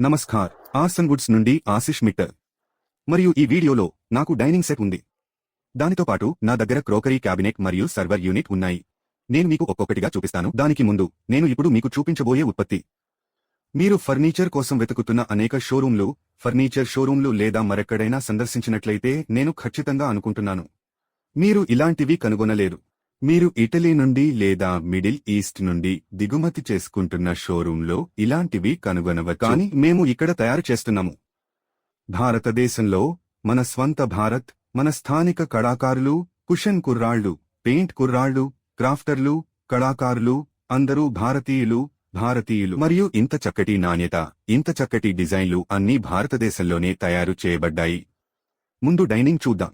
Namaskar. ఆసన్ Woods నుండి ఆశిష్ మిట్టల్. మరియు ఈ వీడియోలో నాకు డైనింగ్ సెట్ ఉంది. దానితో పాటు నా దగ్గర క్రోకరీ క్యాబినెట్ మరియు సర్వర్ యూనిట్ ఉన్నాయి. నేను మీకు ఒక్కొక్కటిగా చూపిస్తాను. దానికి ముందు నేను ఇప్పుడు మీకు చూపించబోయే ఉత్పత్తి. మీరు ఫర్నిచర్ కోసం వెతుకుతున్న అనేక షోరూంలు ఫర్నిచర్ షోరూంలు లేదా మరెక్కడైనా సందర్శించినట్లయితే నేను ఖచ్చితంగా అనుకుంటున్నాను. మీరు ఇలాంటివి కనుగొనలేరు. మీరు ఇటలీ నుండి లేదా మిడిల్ ఈస్ట్ నుండి దిగుమతి చేసుకుంటున్న షోరూంలో ఇలాంటివి కనుగొనవచ్చు. కానీ మేము ఇక్కడ తయారు చేస్తున్నాము. భారతదేశంలో మన స్వంత భారత్ మన స్థానిక కళాకారులు కుషన్ కుర్రాళ్ళు పెయింట్ కుర్రాళ్ళు క్రాఫ్టర్లు కళాకారులు అందరూ భారతీయులు భారతీయులు. మరియు ఇంత చక్కటి నాణ్యత ఇంత చక్కటి డిజైన్లు అన్నీ భారతదేశంలోనే తయారు చేయబడ్డాయి. ముందు డైనింగ్ చూద్దాం.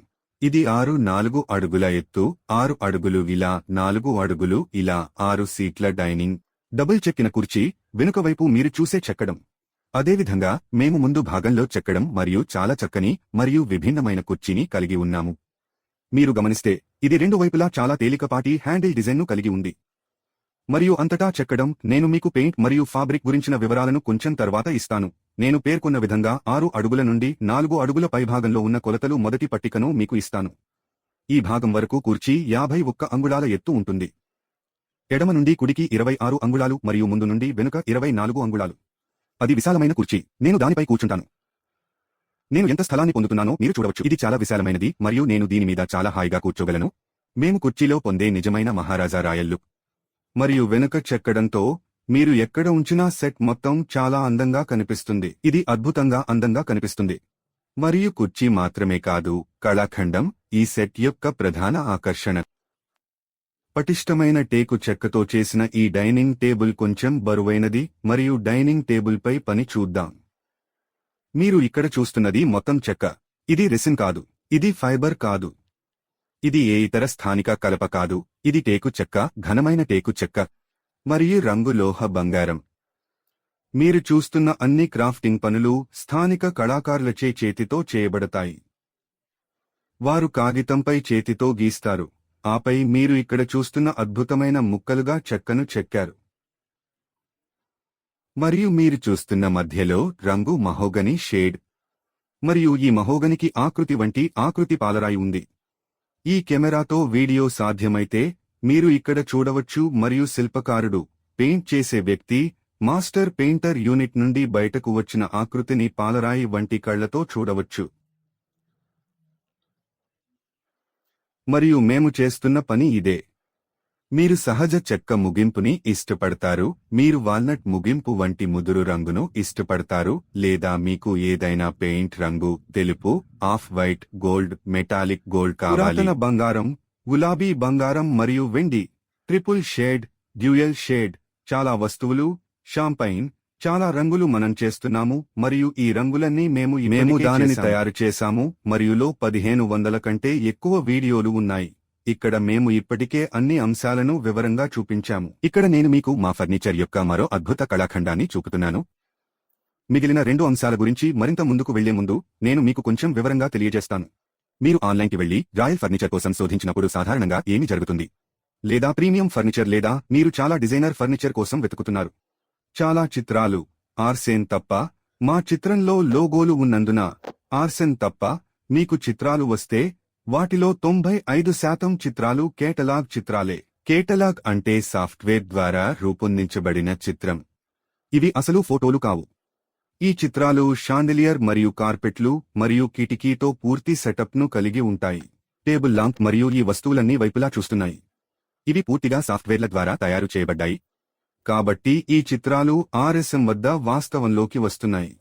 ఇది ఆరు నాలుగు అడుగుల ఎత్తు ఆరు అడుగులు ఇలా నాలుగు అడుగులు ఇలా ఆరు సీట్ల డైనింగ్ డబుల్ చెక్కిన కుర్చీ వెనుకవైపు మీరు చూసే చెక్కడం. అదేవిధంగా మేము ముందు భాగంలో చెక్కడం మరియు చాలా చక్కని మరియు విభిన్నమైన కుర్చీని కలిగి ఉన్నాము. మీరు గమనిస్తే ఇది రెండు వైపులా చాలా తేలికపాటి హ్యాండిల్ డిజైన్ను కలిగి ఉంది. మరియు అంతటా చెక్కడం నేను మీకు పెయింట్ మరియు ఫాబ్రిక్ గురించిన వివరాలను కొంచెం తర్వాత ఇస్తాను. నేను పేర్కొన్న విధంగా ఆరు అడుగుల నుండి నాలుగు అడుగుల పైభాగంలో ఉన్న కొలతలు మొదటి పట్టికను మీకు ఇస్తాను. ఈ భాగం వరకు కూర్చి యాభై ఒక్క అంగుళాల ఎత్తు ఉంటుంది. ఎడమ నుండి కుడికి ఇరవై ఆరు అంగుళాలు మరియు ముందు నుండి వెనుక ఇరవై నాలుగు అంగుళాలు. అది విశాలమైన కుర్చీ. నేను దానిపై కూర్చుంటాను. నేను ఎంత స్థలాన్ని పొందుతున్నానో మీరు చూడవచ్చు. ఇది చాలా విశాలమైనది మరియు నేను దీని మీద చాలా హాయిగా కూర్చోగలను. మేము కుర్చీలో పొందే నిజమైన మహారాజా రాయల్లు మరియు వెనుక చెక్కడంతో మీరు ఎక్కడ ఉంచినా సెట్ మొత్తం చాలా అందంగా కనిపిస్తుంది. ఇది అద్భుతంగా అందంగా కనిపిస్తుంది. మరియు కుర్చీ మాత్రమే కాదు కళాఖండం ఈ సెట్ యొక్క ప్రధాన ఆకర్షణ. పటిష్టమైన టేకు చెక్కతో చేసిన ఈ డైనింగ్ టేబుల్ కొంచెం బరువైనది మరియు డైనింగ్ టేబుల్పై పని చూద్దాం. మీరు ఇక్కడ చూస్తున్నది మొత్తం చెక్క. ఇది రెసిన్ కాదు. ఇది ఫైబర్ కాదు. ఇది ఏ ఇతర స్థానిక కలప కాదు. ఇది టేకు చెక్క ఘనమైన టేకు చెక్క. మరియు రంగు లోహ బంగారం. మీరు చూస్తున్న అన్ని క్రాఫ్టింగ్ పనులు స్థానిక కళాకారులచే చేతితో చేయబడతాయి. వారు కాగితంపై చేతితో గీస్తారు. ఆపై మీరు ఇక్కడ చూస్తున్న అద్భుతమైన ముక్కలుగా చెక్కను చెక్కారు. మరియు మీరు చూస్తున్న మధ్యలో రంగు మహోగని షేడ్. మరియు ఈ మహోగనికి ఆకృతి వంటి ఆకృతి పాలరాయి ఉంది. ఈ కెమెరాతో వీడియో సాధ్యమైతే మీరు ఇక్కడ చూడవచ్చు మరియు శిల్పకారుడు పెయింట్ చేసే వ్యక్తి మాస్టర్ పెయింటర్ యూనిట్ నుండి బయటకు వచ్చిన ఆకృతిని పాలరాయి వంటి కళ్ళతో చూడవచ్చు. మరియు మేము చేస్తున్న పని ఇదే. మీరు సహజ చెక్క ముగింపుని ఇష్టపడతారు మీరు వాల్నట్ ముగింపు వంటి ముదురు రంగును ఇష్టపడతారు లేదా మీకు ఏదైనా పెయింట్ రంగు తెలుపు off white gold metallic gold కావాలి. బంగారం గులాబీ బంగారం మరియు వెండి ట్రిపుల్ షేడ్ డ్యూయల్ షేడ్ చాలా వస్తువులు షాంపైన్ చాలా రంగులు మనం చేస్తున్నాము మరియు ఈ రంగులన్నీ మేము మేము దానిని తయారు చేశాము మరియులో పదిహేను వందల కంటే ఎక్కువ వీడియోలు ఉన్నాయి. ఇక్కడ మేము ఇప్పటికే అన్ని అంశాలను వివరంగా చూపించాము. ఇక్కడ నేను మీకు మా ఫర్నిచర్ యొక్క మరో అద్భుత కళాఖండాన్ని చూపుతున్నాను. మిగిలిన రెండు అంశాల గురించి మరింత ముందుకు వెళ్ళే ముందు నేను మీకు కొంచెం వివరంగా తెలియజేస్తాను. మీరు ఆన్లైన్కి వెళ్ళి రాయల్ ఫర్నిచర్ కోసం శోధించినప్పుడు సాధారణంగా ఏమి జరుగుతుంది? లేదా ప్రీమియం ఫర్నిచర్ లేదా మీరు చాలా డిజైనర్ ఫర్నిచర్ కోసం వెతుకుతున్నారు. చాలా చిత్రాలు. ఆర్సెన్ తప్ప మా చిత్రంలో లోగోలు ఉన్నందున ఆర్సెన్ తప్ప మీకు చిత్రాలు వస్తే వాటిలో తొంభై ఐదు శాతం చిత్రాలు కేటలాగ్ చిత్రాలే. కేటలాగ్ అంటే సాఫ్ట్వేర్ ద్వారా రూపొందించబడిన చిత్రం. ఇవి అసలు ఫోటోలు కావు. ఈ చిత్రాలు షాండిలియర్ మరియు కార్పెట్లు మరియు కిటికీతో పూర్తి సెటప్ను కలిగి ఉంటాయి. టేబుల్ లాంప్ మరియు ఈ వస్తువులన్నీ వైపులా చూస్తున్నాయి. ఇవి పూర్తిగా సాఫ్ట్వేర్ల ద్వారా తయారు చేయబడ్డాయి. కాబట్టి ఈ చిత్రాలు ఆర్ఎస్ఎం వద్ద వాస్తవంలోకి వస్తున్నాయి.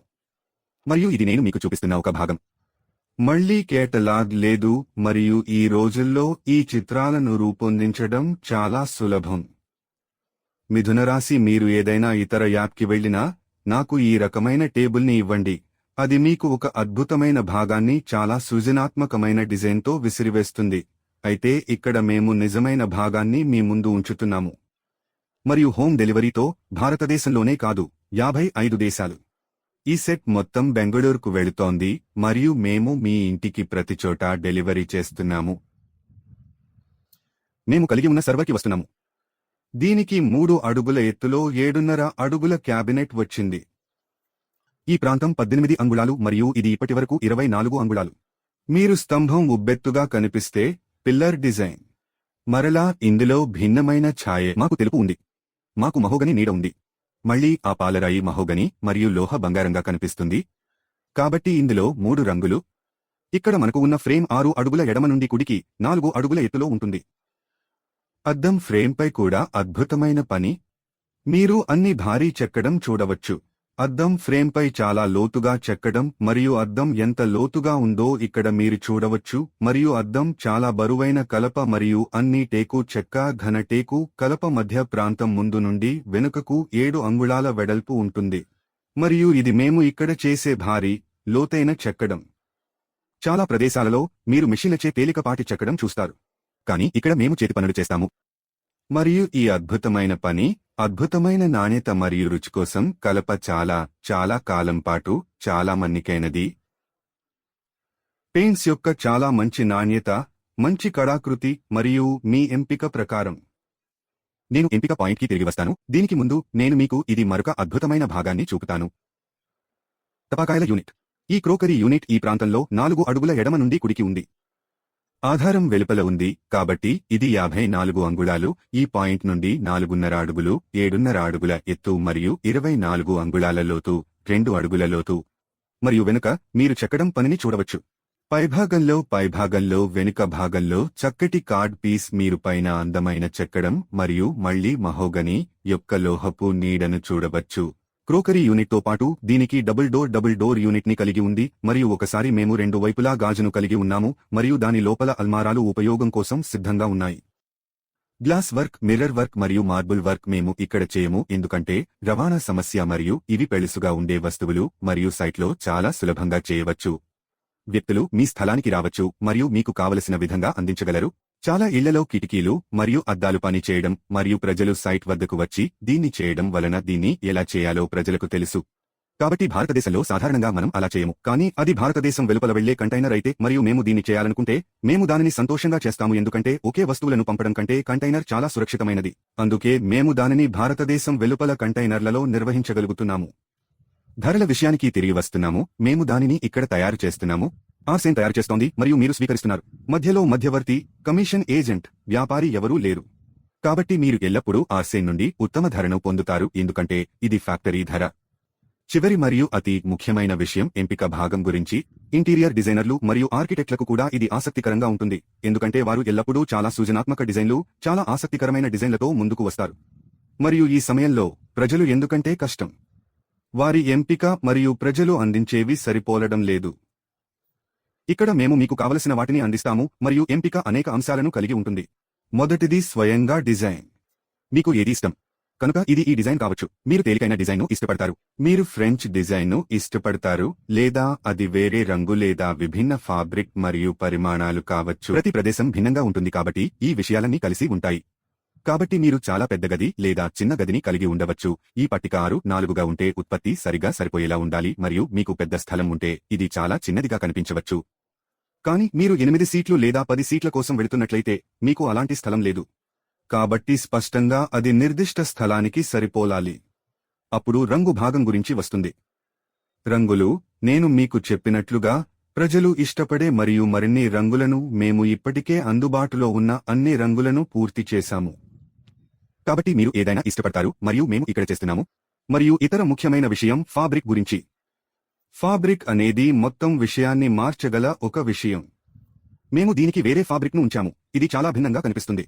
మరియు ఇది నేను మీకు చూపిస్తున్న ఒక భాగం. మళ్ళీ కేటలాగ్ లేదు మరియు ఈ రోజుల్లో ఈ చిత్రాలను రూపొందించడం చాలా సులభం. మిథునరాశి మీరు ఏదైనా ఇతర యాప్కి వెళ్ళినా నాకు ఈ రకమైన టేబుల్ని ఇవ్వండి. అది మీకు ఒక అద్భుతమైన భాగాన్ని చాలా సృజనాత్మకమైన డిజైన్తో విసిరివేస్తుంది. అయితే ఇక్కడ మేము నిజమైన భాగాన్ని మీ ముందు ఉంచుతున్నాము. మరియు హోమ్ డెలివరీతో భారతదేశంలోనే కాదు యాభై ఐదు దేశాలు. ఈ సెట్ మొత్తం బెంగళూరుకు వెళుతోంది మరియు మేము మీ ఇంటికి ప్రతి చోట డెలివరీ చేస్తున్నాము. మేము కలిగి ఉన్న సర్వర్కి వస్తున్నాము. దీనికి మూడు అడుగుల ఎత్తులో ఏడున్నర అడుగుల క్యాబినెట్ వచ్చింది. ఈ ప్రాంతం పద్దెనిమిది అంగుళాలు మరియు ఇది ఇప్పటివరకు ఇరవై నాలుగు అంగుళాలు. మీరు స్తంభం ఉబ్బెత్తుగా కనిపిస్తే పిల్లర్ డిజైన్. మరలా ఇందులో భిన్నమైన ఛాయే మాకు తెలుపు ఉంది. మాకు మహోగని నీడ ఉంది. మళ్ళీ ఆ పాలరాయి మహోగని మరియు లోహ బంగారంగా కనిపిస్తుంది. కాబట్టి ఇందులో మూడు రంగులు. ఇక్కడ మనకు ఉన్న ఫ్రేమ్ ఆరు అడుగుల ఎడమ నుండి కుడికి నాలుగు అడుగుల ఎత్తులో ఉంటుంది. అద్దం ఫ్రేమ్పై కూడా అద్భుతమైన పని. మీరు అన్ని భారీ చెక్కడం చూడవచ్చు. అద్దం ఫ్రేమ్పై చాలా లోతుగా చెక్కడం మరియు అద్దం ఎంత లోతుగా ఉందో ఇక్కడ మీరు చూడవచ్చు. మరియు అద్దం చాలా బరువైన కలప మరియు అన్ని టేకు చెక్క ఘన టేకు కలప మధ్య ప్రాంతం ముందు నుండి వెనుకకు ఏడు అంగుళాల వెడల్పు ఉంటుంది. మరియు ఇది మేము ఇక్కడ చేసే భారీ లోతైన చెక్కడం. చాలా ప్రదేశాలలో మీరు మిషన్లచే తేలికపాటి చెక్కడం చూస్తారు. కానీ ఇక్కడ మేము చేతి పనులు చేస్తాము. మరియు ఈ అద్భుతమైన పని అద్భుతమైన నాణ్యత మరియు రుచి కోసం కలప చాలా చాలా కాలం పాటు చాలా మన్నికైనది. పెయింట్స్ యొక్క చాలా మంచి నాణ్యత మంచి కళాకృతి మరియు మీ ఎంపిక ప్రకారం. నేను ఎంపిక పాయింట్కి తిరిగి వస్తాను. దీనికి ముందు నేను మీకు ఇది మరొక అద్భుతమైన భాగాన్ని చూపుతాను. తపాకాయల యూనిట్. ఈ క్రోకరీ యూనిట్ ఈ ప్రాంతంలో నాలుగు అడుగుల ఎడమ నుండి కుడికి ఉంది. ఆధారం వెలుపల ఉంది కాబట్టి ఇది యాభై నాలుగు అంగుళాలు ఈ పాయింట్ నుండి నాలుగున్నర అడుగులు ఏడున్నర అడుగుల ఎత్తు మరియు ఇరవై నాలుగు అంగుళాల లోతు రెండు అడుగుల లోతు. మరియు వెనుక మీరు చెక్కడం పనిని చూడవచ్చు. పైభాగంలో పైభాగంలో వెనుక భాగంలో చక్కటి కార్డ్ పీస్ మీరు పైన అందమైన చెక్కడం మరియు మళ్ళీ మహోగని యొక్క లోహపు నీడను చూడవచ్చు. క్రోకరీ యూనిట్తో పాటు దీనికి డబుల్ డోర్ డబుల్ డోర్ యూనిట్ని కలిగి ఉంది మరియు ఒకసారి మేము రెండు వైపులా గాజును కలిగి ఉన్నాము మరియు దాని లోపల అల్మారాలు ఉపయోగం కోసం సిద్ధంగా ఉన్నాయి. గ్లాస్ వర్క్ మిర్రర్ వర్క్ మరియు మార్బుల్ వర్క్ మేము ఇక్కడ చేయము ఎందుకంటే రవాణా సమస్య మరియు ఇవి పెళుసుగా ఉండే వస్తువులు మరియు సైట్లో చాలా సులభంగా చేయవచ్చు. వ్యక్తులు మీ స్థలానికి రావచ్చు మరియు మీకు కావలసిన విధంగా అందించగలరు. చాలా ఇళ్ళలో కిటికీలు మరియు అద్దాలు పని చేయడం మరియు ప్రజలు సైట్ వద్దకు వచ్చి దీన్ని చేయడం వలన దీన్ని ఎలా చేయాలో ప్రజలకు తెలుసు. కాబట్టి భారతదేశంలో సాధారణంగా మనం అలా చేయము. కానీ అది భారతదేశం వెలుపల వెళ్ళే కంటైనర్ అయితే మరియు మేము దీన్ని చేయాలనుకుంటే మేము దానిని సంతోషంగా చేస్తాము. ఎందుకంటే ఒకే వస్తువులను పంపడం కంటే కంటైనర్ చాలా సురక్షితమైనది. అందుకే మేము దానిని భారతదేశం వెలుపల కంటైనర్లలో నిర్వహించగలుగుతున్నాము. ధరల విషయానికి తిరిగి వస్తున్నాము. మేము దానిని ఇక్కడ తయారు చేస్తున్నాము. ఆర్సెన్ తయారు చేస్తోంది మరియు మీరు స్వీకరిస్తున్నారు. మధ్యలో మధ్యవర్తి కమిషన్ ఏజెంట్ వ్యాపారి ఎవరూ లేరు. కాబట్టి మీరు ఎల్లప్పుడూ ఆర్సెన్ నుండి ఉత్తమ ధరను పొందుతారు. ఎందుకంటే ఇది ఫ్యాక్టరీ ధర. చివరి మరియు అతి ముఖ్యమైన విషయం ఎంపిక భాగం గురించి. ఇంటీరియర్ డిజైనర్లు మరియు ఆర్కిటెక్ట్లకు కూడా ఇది ఆసక్తికరంగా ఉంటుంది. ఎందుకంటే వారు ఎల్లప్పుడూ చాలా సృజనాత్మక డిజైన్లు చాలా ఆసక్తికరమైన డిజైన్లతో ముందుకు వస్తారు. మరియు ఈ సమయంలో ప్రజలు ఎందుకంటే కష్టం. వారి ఎంపిక మరియు ప్రజలు అందించేవి సరిపోలడం లేదు. ఇక్కడ మేము మీకు కావలసిన వాటిని అందిస్తాము మరియు ఎంపిక అనేక అంశాలను కలిగి ఉంటుంది. మొదటిది స్వయంగా డిజైన్. మీకు ఏది ఇష్టం? కనుక ఇది ఈ డిజైన్ కావచ్చు. మీరు తేలికైన డిజైన్ను ఇష్టపడతారు. మీరు ఫ్రెంచ్ డిజైన్ను ఇష్టపడతారు లేదా అది వేరే రంగు లేదా విభిన్న ఫాబ్రిక్ మరియు పరిమాణాలు కావచ్చు. ప్రతి ప్రదేశం భిన్నంగా ఉంటుంది కాబట్టి ఈ విషయాలన్నీ కలిసి ఉంటాయి. కాబట్టి మీరు చాలా పెద్ద గది లేదా చిన్న గదిని కలిగి ఉండవచ్చు. ఈ పట్టిక ఆరు నాలుగుగా ఉంటే ఉత్పత్తి సరిగా సరిపోయేలా ఉండాలి మరియు మీకు పెద్ద స్థలం ఉంటే ఇది చాలా చిన్నదిగా కనిపించవచ్చు. కానీ మీరు ఎనిమిది సీట్లు లేదా పది సీట్ల కోసం వెళుతున్నట్లయితే మీకు అలాంటి స్థలం లేదు. కాబట్టి స్పష్టంగా అది నిర్దిష్ట స్థలానికి సరిపోలాలి. అప్పుడు రంగు భాగం గురించి వస్తుంది. రంగులు నేను మీకు చెప్పినట్లుగా ప్రజలు ఇష్టపడే మరియు మరిన్ని రంగులను మేము ఇప్పటికే అందుబాటులో ఉన్న అన్ని రంగులను పూర్తి చేశాము. కాబట్టి మీరు ఏదైనా ఇష్టపడతారు మరియు మేము ఇక్కడ చేస్తున్నాము. మరియు ఇతర ముఖ్యమైన విషయం ఫాబ్రిక్ గురించి. ఫాబ్రిక్ అనేది మొత్తం విషయాన్ని మార్చగల ఒక విషయం. మేము దీనికి వేరే ఫాబ్రిక్ను ఉంచాము. ఇది చాలా భిన్నంగా కనిపిస్తుంది.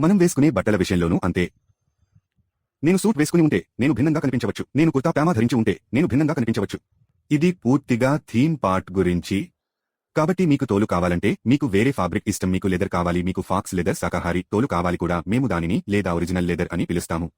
మనం వేసుకునే బట్టల విషయంలోనూ అంతే. నేను సూట్ వేసుకుని ఉంటే నేను భిన్నంగా కనిపించవచ్చు. నేను కుర్తా ప్యామా ధరించి ఉంటే నేను భిన్నంగా కనిపించవచ్చు. ఇది పూర్తిగా థీమ్ పార్ట్ గురించి. కాబట్టి మీకు తోలు కావాలంటే మీకు వేరే ఫాబ్రిక్ ఇష్టం మీకు లెదర్ కావాలి మీకు ఫాక్స్ లెదర్ శాకాహారి తోలు కావాలి కూడా మేము దానిని లేదా ఒరిజినల్ లెదర్ అని పిలుస్తాము.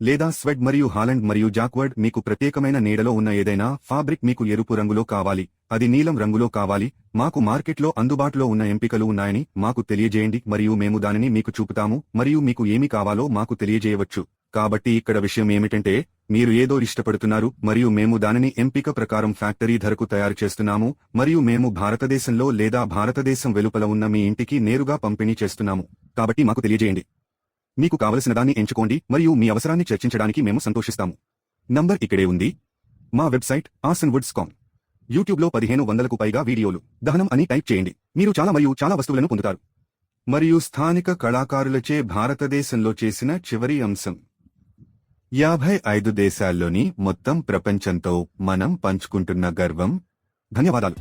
లేదా స్వెడ్ మరియు హాలండ్ మరియు జాక్వర్డ్ మీకు ప్రత్యేకమైన నీడలో ఉన్న ఏదైనా ఫాబ్రిక్ మీకు ఎరుపు రంగులో కావాలి అది నీలం రంగులో కావాలి మాకు మార్కెట్లో అందుబాటులో ఉన్న ఎంపికలు ఉన్నాయని మాకు తెలియజేయండి మరియు మేము దానిని మీకు చూపుతాము మరియు మీకు ఏమి కావాలో మాకు తెలియజేయవచ్చు. కాబట్టి ఇక్కడ విషయం ఏమిటంటే మీరు ఏదో ఇష్టపడుతున్నారు మరియు మేము దానిని ఎంపిక ప్రకారం ఫ్యాక్టరీ ధరకు తయారు చేస్తున్నాము మరియు మేము భారతదేశంలో లేదా భారతదేశం వెలుపల ఉన్న మీ ఇంటికి నేరుగా పంపిణీ చేస్తున్నాము. కాబట్టి మాకు తెలియజేయండి. మీకు కావలసిన దాన్ని ఎంచుకోండి మరియు మీ అవసరాన్ని చర్చించడానికి మేము సంతోషిస్తాము. నంబర్ ఇక్కడే ఉంది. మా వెబ్సైట్ ఆసన్ వుడ్స్ కామ్. యూట్యూబ్లో పదిహేను వందలకు పైగా వీడియోలు. దహనం అని టైప్ చేయండి. మీరు చాలా మరియు చాలా వస్తువులను పొందుతారు. మరియు స్థానిక కళాకారులచే భారతదేశంలో చేసిన చివరి అంశం. యాభై ఐదు దేశాల్లోని మొత్తం ప్రపంచంతో మనం పంచుకుంటున్న గర్వం. ధన్యవాదాలు.